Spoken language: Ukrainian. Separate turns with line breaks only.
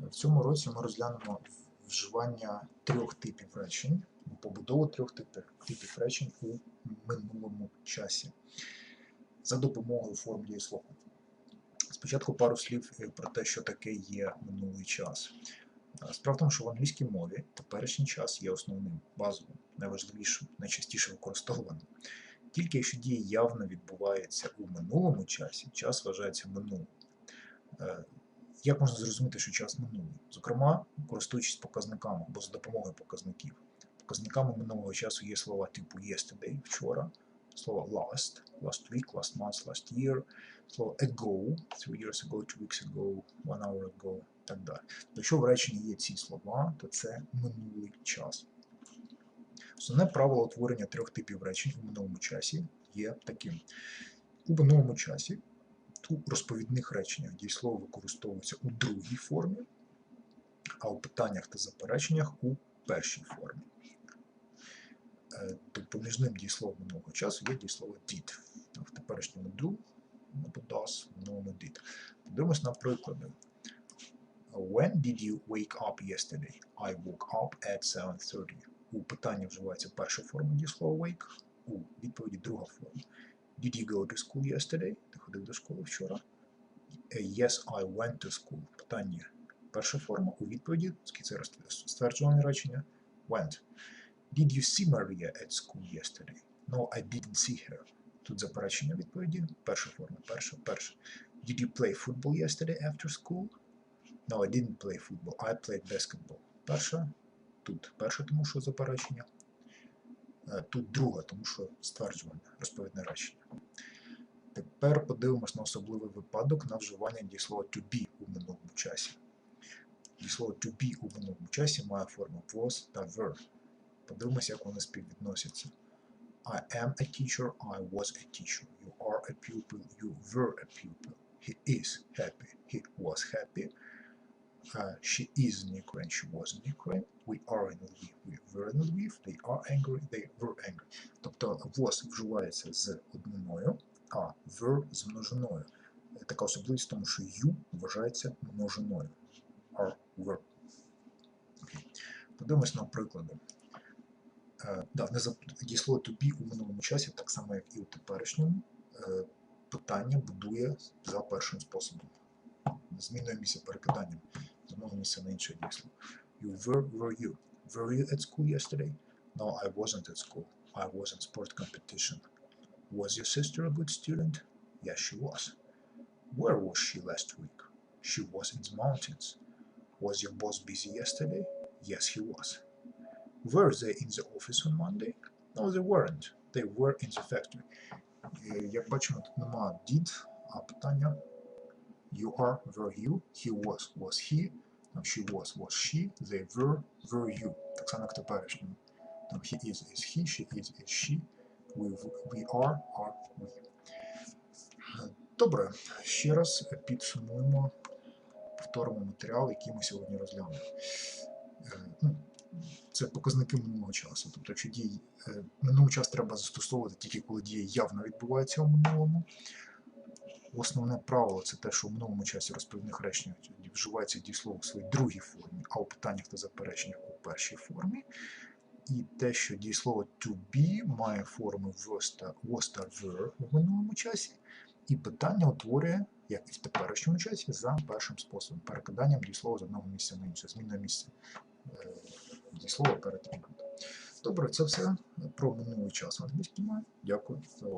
В цьому році ми розглянемо вживання трьох типів речень, побудову трьох типів, речень у минулому часі за допомогою форм дієслова. Спочатку пару слів е, про те, що таке є минулий час. Е, Справа в тому, що в англійській мові теперішній час є основним, базовим, найважливішим, найчастіше використовуваним. Тільки якщо дія явно відбувається у минулому часі, час вважається минулим. Як можна зрозуміти, що час минулий? Зокрема, користуючись показниками або за допомогою показників. Показниками минулого часу є слова типу yesterday, вчора, слово last, last week, last month, last year, слово ago, three years ago, two weeks ago, one hour ago, так далі. Якщо в реченні є ці слова, то це минулий час. Основне правило утворення трьох типів речень у минулому часі є таким. У минулому часі у розповідних реченнях дієслово використовується у другій формі, а у питаннях та запереченнях у першій формі. Е, Допоміжним дієсловом минулого часу є дієслово did. В теперішньому do або does, в минулому did. Подивимось на приклади. When did you wake up yesterday? I woke up at 7.30. У питанні вживається перша форма дієслова wake, у відповіді друга форма. Did you go to school yesterday? Ти ходив до школи вчора? Е, Yes, I went to school. Питання перша форма у відповіді, це роз- речення, went. Did you see Maria at school yesterday? No, I didn't see her. Тут заперечення відповіді, перша форма, перша, перша. Did you play football yesterday after school? No, I didn't play football. I played basketball. Перша, тут перша, тому що заперечення. Е, Тут друга, тому що стверджуване, розповідне речення. Тепер подивимось на особливий випадок на вживання дієслова to be у минулому часі. Дієслово to be у минулому часі має форму was та were. Подивимось, як вони співвідносяться. I am a teacher, I was a teacher. You are a pupil, you were a pupil. He is happy, he was happy. Uh, she is in Ukraine, she was in Ukraine. We are in Lviv, we were in Lviv. They are angry, they were angry. Тобто was вживається з одниною, а were з множиною. Така особливість тому, що you вважається множиною. Are, were. Окей. Подивимось на приклади. Е, да, не to be у минулому часі, так само як і у теперішньому, е, питання будує за першим способом. Зміною місця перекиданням з одного місця на інше дієслово. You were, were you? Were you at school yesterday? No, I wasn't at school. I was in sport competition. Was your sister a good student? Yes, she was. Where was she last week? She was in the mountains. Was your boss busy yesterday? Yes, he was. Were they in the office on Monday? No, they weren't. They were in the factory. Е, Як бачимо, тут нема did, а питання you are, were you, he was, was he, там she was, was she, they were, were you. Так само як теперішньому. Там he is, is he, she is, is she, we, we are, are we. Добре, ще раз підсумуємо, повторимо матеріал, який ми сьогодні розглянули. Е, ну, Це показники минулого часу. Тобто, якщо дії е, минулий час треба застосовувати тільки коли дія явно відбувається у минулому. Основне правило це те, що в минулому часі розповідних речень вживається дієслово у своїй другій формі, а у питаннях та запереченнях у першій формі. І те, що дієслово to be має форми was та, were в минулому часі, і питання утворює, як і в теперішньому часі, за першим способом, перекиданням дієслова з одного місця на інше, зміною місця е, дієслова перед іменем. Добре, це все про минулий час англійській мові. Дякую за увагу.